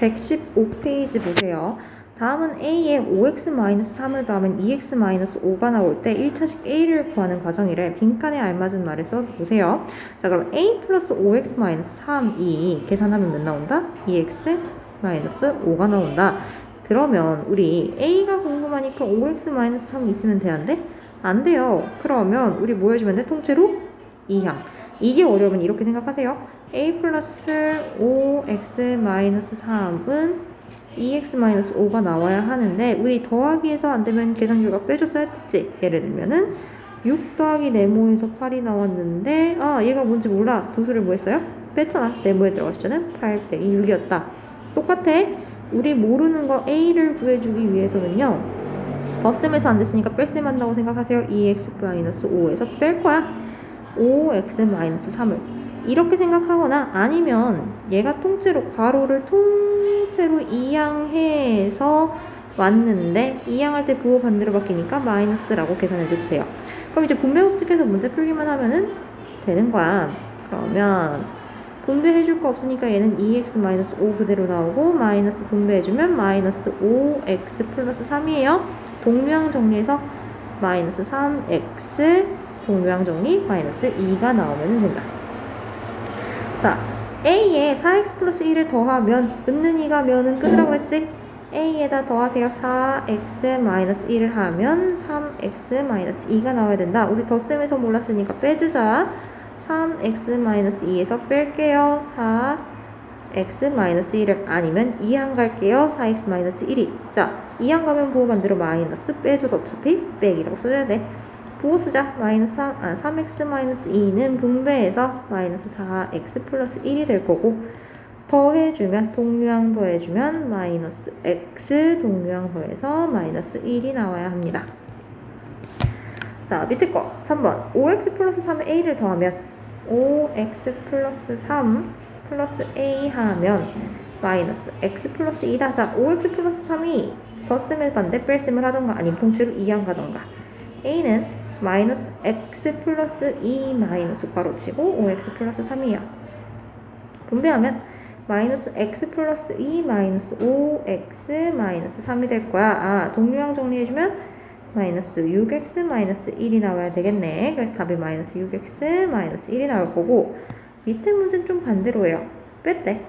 115페이지 보세요. 다음은 A에 5x-3을 더하면 2x-5가 나올 때 1차식 A를 구하는 과정이래. 빈칸에 알맞은 말을 써보세요. 자, 그럼 A 플러스 5x-3이 계산하면 몇 나온다? 2x-5가 나온다. 그러면 우리 A가 궁금하니까 5x-3 있으면 돼안돼? 안 돼요. 그러면 우리 뭐 해주면 돼? 통째로 2항. 이게 어려우면 이렇게 생각하세요. A 플러스 5x-3은 2x-5가 나와야 하는데 우리 더하기에서 안 되면 계산 결과 빼줬어야 했지. 예를 들면은 6 더하기 네모에서 8이 나왔는데 아 얘가 뭔지 몰라. 도수를 뭐 했어요? 뺐잖아. 네모에 숫자는 8 빼기 6이었다. 똑같아. 우리 모르는 거 A를 구해주기 위해서는요. 덧셈에서 안 됐으니까 뺄셈 한다고 생각하세요. 2x-5에서 뺄 거야. 5x-3을. 이렇게 생각하거나 아니면 얘가 통째로 괄호를 통째로 이항해서 왔는데 이항할 때 부호 반대로 바뀌니까 마이너스라고 계산해줘도 돼요. 그럼 이제 분배 법칙에서 문제 풀기만 하면은 되는 거야. 그러면 분배해줄 거 없으니까 얘는 2x-5 그대로 나오고 마이너스 분배해주면 마이너스 5x 플러스 3이에요. 동류항 정리해서 마이너스 3x 동류항 정리 마이너스 2가 나오면 된다. 자, A에 4x 플러스 1을 더하면 은는 2가 면은 끊으라고 그랬지? A에다 더하세요. 4x 마이너스 1을 하면 3x 마이너스 2가 나와야 된다. 우리 덧셈에서 몰랐으니까 빼주자. 3x 마이너스 2에서 뺄게요. 4x 마이너스 1을 아니면 2항 갈게요. 4x 마이너스 1이. 자, 2항 가면 부호 반대로 마이너스 빼줘도 어차피 빼기라고 써줘야 돼. 쓰자. 마이너스 3, 아, 3x 마이너스 2는 분배해서 마이너스 4x 플러스 1이 될 거고 더해주면 동류항 더해주면 마이너스 x 동류항 더해서 마이너스 1이 나와야 합니다. 자 밑에 거 3번 5x 플러스 3에 a를 더하면 5x 플러스 3 플러스 a 하면 마이너스 x 플러스 2다. 자 5x 플러스 3이 덧셈의 반대 뺄셈을 하던가 아니면 통째로 2항 가던가 a는 마이너스 x 플러스 2 마이너스 괄호 치고 5x 플러스 3이야. 분배하면 마이너스 x 플러스 2 마이너스 5x 마이너스 3이 될 거야. 아, 동류항 정리해주면 마이너스 6x 마이너스 1이 나와야 되겠네. 그래서 답이 마이너스 6x 마이너스 1이 나올 거고 밑에 문제는 좀 반대로 해요. 뺐대.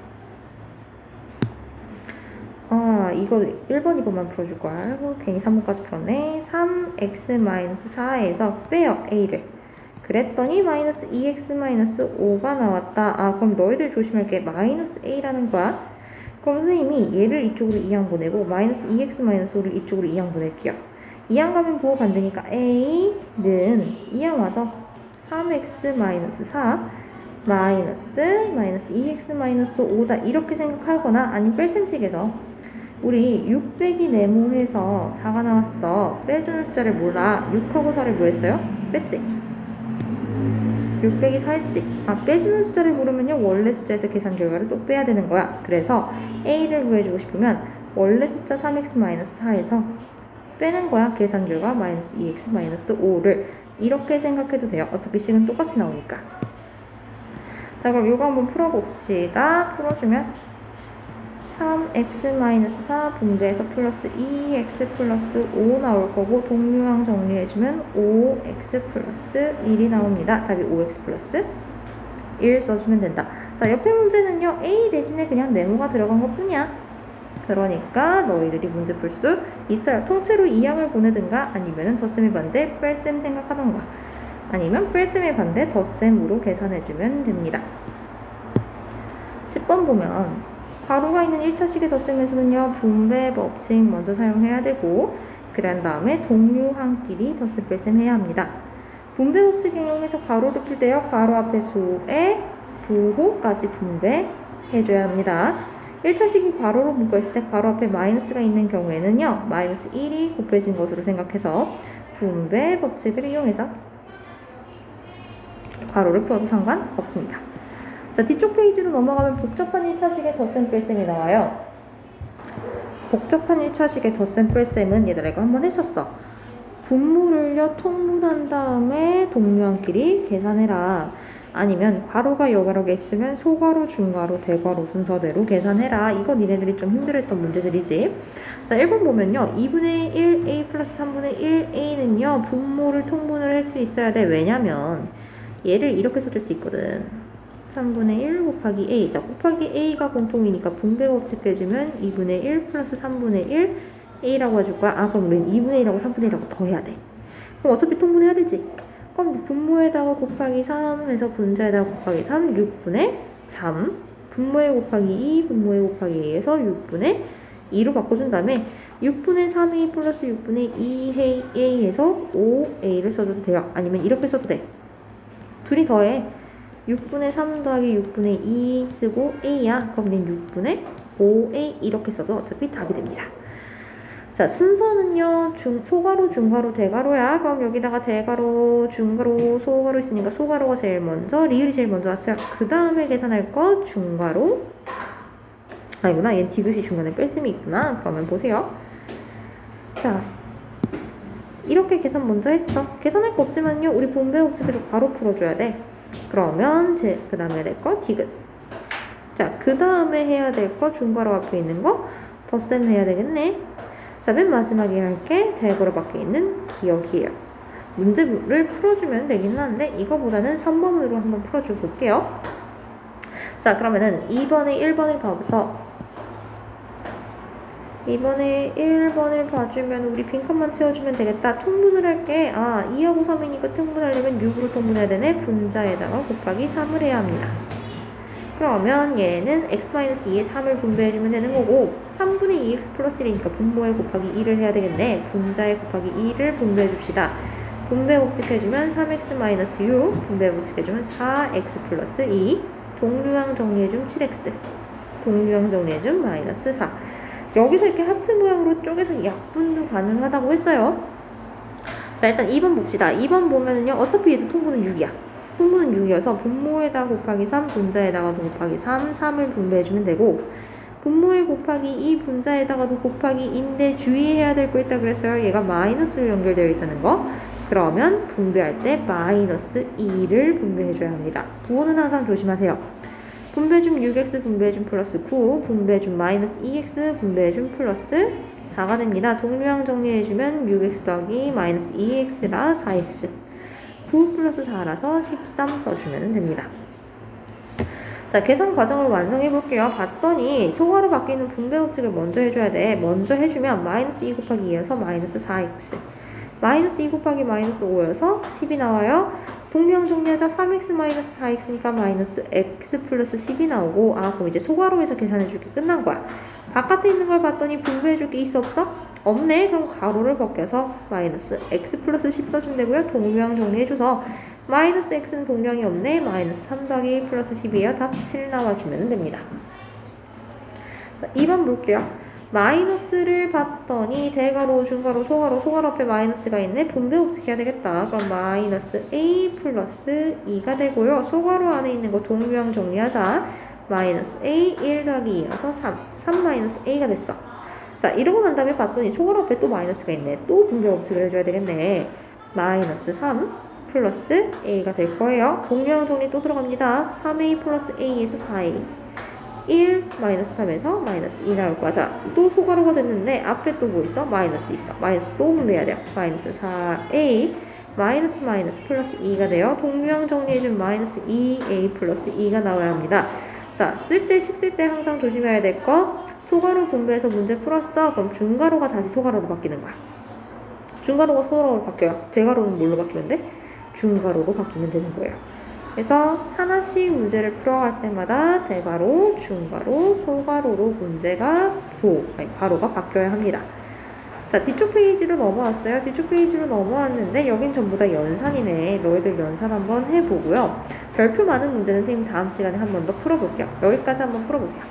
아, 이거 1번, 2번만 풀어줄 거야. 아이고, 괜히 3번까지 풀었네. 3x 마이너스 4에서 빼요, a를. 그랬더니 마이너스 2x 마이너스 5가 나왔다. 아, 그럼 너희들 조심할 게 마이너스 a라는 거야. 그럼 선생님이 얘를 이쪽으로 2항 보내고 마이너스 2x 마이너스 5를 이쪽으로 2항 보낼게요. 2항 가면 부호 반대니까 a는 2항 와서 3x 마이너스 4 마이너스 마이너스 2x 마이너스 5다 이렇게 생각하거나 아니면 뺄셈식에서 우리 6 빼기 네모해서 4가 나왔어. 빼주는 숫자를 몰라. 6하고 4를 뭐 했어요? 뺐지? 6 빼기 4 했지? 아 빼주는 숫자를 모르면요. 원래 숫자에서 계산 결과를 또 빼야 되는 거야. 그래서 a를 구해주고 싶으면 원래 숫자 3x 마이너스 4에서 빼는 거야. 계산 결과 마이너스 2x 마이너스 5를. 이렇게 생각해도 돼요. 어차피 식은 똑같이 나오니까. 자 그럼 이거 한번 풀어봅시다. 풀어주면 3x-4 분배해서 플러스 2x 플러스 5 나올 거고 동류항 정리해주면 5x 플러스 1이 나옵니다. 답이 5x 플러스 1 써주면 된다. 자 옆에 문제는요. a 대신에 그냥 네모가 들어간 것 뿐이야. 그러니까 너희들이 문제 풀 수 있어요. 통째로 2항을 보내든가 아니면 덧셈의 반대 뺄셈 생각하던가 아니면 뺄셈의 반대 덧셈으로 계산해주면 됩니다. 10번 보면 괄호가 있는 1차식의 덧셈에서는요 분배 법칙 먼저 사용해야 되고 그런 다음에 동류항끼리 덧셈 뺄셈 해야 합니다. 분배 법칙 이용해서 괄호를 풀 때요 괄호 앞에 수에 부호까지 분배해줘야 합니다. 1차 식이 괄호로 묶어있을 때 괄호 앞에 마이너스가 있는 경우에는요 마이너스 1이 곱해진 것으로 생각해서 분배 법칙을 이용해서 괄호를 풀어도 상관없습니다. 자, 뒤쪽 페이지로 넘어가면 복잡한 1차식의 덧셈 뺄셈이 나와요. 복잡한 1차식의 덧셈 뺄셈은 얘들아 이거 한번 했었어. 분모를요 통분한 다음에 동류항끼리 계산해라. 아니면 괄호가 개 있으면 소괄호, 중괄호, 대괄호 순서대로 계산해라. 이거 니네들이 좀 힘들었던 문제들이지. 자, 1번 보면요. 2분의 1 a 플러스 3분의 1 a는요. 분모를 통분을 할 수 있어야 돼. 왜냐면 얘를 이렇게 써줄 수 있거든. 3분의 1 곱하기 a. 자, 곱하기 a가 공통이니까 분배 법칙 빼주면 2분의 1 플러스 3분의 1 a라고 해줄 거야. 아, 그럼 우리는 2분의 1하고 3분의 1하고 더해야 돼. 그럼 어차피 통분해야 되지. 그럼 분모에다가 곱하기 3 해서 분자에다가 곱하기 3, 6분의 3. 분모에 곱하기 2, 분모에 곱하기 2에서 6분의 2로 바꿔준 다음에 6분의 3a 플러스 6분의 2a에서 5a를 써도 돼요. 아니면 이렇게 써도 돼. 둘이 더해. 6분의 3 더하기 6분의 2 쓰고 a야. 그럼 우린 6분의 5a 이렇게 써도 어차피 답이 됩니다. 자, 순서는요, 중, 소가로, 중가로, 대가로야. 그럼 여기다가 대가로, 중가로, 소가로 있으니까 소가로가 제일 먼저, 리을이 제일 먼저 왔어요. 그 다음에 계산할 거, 중가로. 아니구나, 얘 디귿이 중간에 뺄셈이 있구나. 그러면 보세요. 자, 이렇게 계산 먼저 했어. 계산할 거 없지만요, 우리 본배 법칙에서 괄호 풀어줘야 돼. 그러면 제, 그 다음에 될 거, 디귿. 자, 그 다음에 해야 될 거, 중괄호 앞에 있는 거, 덧셈 해야 되겠네. 자, 맨 마지막에 할 게 대괄호 밖에 있는 기억이에요. 문제를 풀어주면 되긴 하는데 이거보다는 3번으로 한번 풀어줘 볼게요. 자, 그러면은 2번에 1번을 봐서 2번에 1번을 봐주면 우리 빈칸만 채워주면 되겠다. 통분을 할게. 아, 2하고 3이니까 통분하려면 6으로 통분해야 되네. 분자에다가 곱하기 3을 해야 합니다. 그러면 얘는 x-2에 3을 분배해주면 되는 거고 3분의 2x 플러스 1이니까 분모에 곱하기 2를 해야 되겠네 분자에 곱하기 2를 분배해줍시다 분배 법칙해주면 3x-6 분배 법칙해주면 4x 플러스 2 동류항 정리해주면 7x 동류항 정리해주면 마이너스 4 여기서 이렇게 하트 모양으로 쪼개서 약분도 가능하다고 했어요 자 일단 2번 봅시다 2번 보면은요 어차피 얘도 통분은 6이야 분모는 6이어서 분모에다 곱하기 3, 분자에다가 곱하기 3, 3을 분배해주면 되고 분모에 곱하기 2, 분자에다가도 곱하기 2인데 주의해야 될 거 있다 그랬어요. 얘가 마이너스로 연결되어 있다는 거. 그러면 분배할 때 마이너스 2를 분배해줘야 합니다. 부호는 항상 조심하세요. 분배준 6x, 분배준 플러스 9, 분배준 마이너스 2x, 분배준 플러스 4가 됩니다. 동류항 정리해주면 6x 더하기 마이너스 2x라 4x. 9 플러스 4라서 13 써주면 됩니다. 자, 계산 과정을 완성해 볼게요. 봤더니 소괄호 바뀌는 분배 법칙을 먼저 해줘야 돼. 먼저 해주면 마이너스 2 곱하기 2여서 마이너스 4x. 마이너스 2 곱하기 마이너스 5여서 10이 나와요. 동량 정리하자 3x 마이너스 4x니까 마이너스 x 플러스 10이 나오고 아 그럼 이제 소괄호에서 계산해 줄게 끝난 거야. 바깥에 있는 걸 봤더니 분배해 줄게 있어 없어? 없네. 그럼 가로를 벗겨서 마이너스 x 플러스 10 써주면 되고요. 동류항 정리해줘서 마이너스 x는 동량이 없네. 마이너스 3 더하기 플러스 10이에요. 답 7 나와주면 됩니다. 자, 2번 볼게요. 마이너스를 봤더니 대괄호, 중괄호, 소괄호, 소괄호 앞에 마이너스가 있네. 분배 법칙 해야 되겠다. 그럼 마이너스 a 플러스 2가 되고요. 소괄호 안에 있는 거 동류항 정리하자. 마이너스 a 1 더하기 2여서 3. 3 마이너스 a가 됐어. 자, 이러고 난 다음에 봤더니 소괄호 앞에 또 마이너스가 있네. 또 분배 법칙을 해줘야 되겠네. 마이너스 3 플러스 a가 될 거예요. 동류항 정리 또 들어갑니다. 3a 플러스 a에서 4a. 1 마이너스 3에서 마이너스 2 나올 거야. 자, 또 소괄호가 됐는데 앞에 또 뭐 있어? 마이너스 있어. 마이너스 또 분배해야 돼요. 마이너스 4a 마이너스 마이너스 플러스 2가 돼요. 동류항 정리해준 마이너스 2a 플러스 2가 나와야 합니다. 자, 쓸 때, 식 쓸 때 항상 조심해야 될 거. 소괄호 분배해서 문제 풀었어. 그럼 중괄호가 다시 소괄호로 바뀌는 거야. 중괄호가 소괄호로 바뀌어요. 대괄호는 뭘로 바뀌는데? 중괄호로 바뀌면 되는 거예요. 그래서 하나씩 문제를 풀어갈 때마다 대괄호, 중괄호, 소괄호로 문제가 부, 아니 괄호가 바뀌어야 합니다. 자, 뒤쪽 페이지로 넘어왔어요. 뒤쪽 페이지로 넘어왔는데 여긴 전부 다 연산이네. 너희들 연산 한번 해보고요. 별표 많은 문제는 선생님 다음 시간에 한 번 더 풀어볼게요. 여기까지 한번 풀어보세요.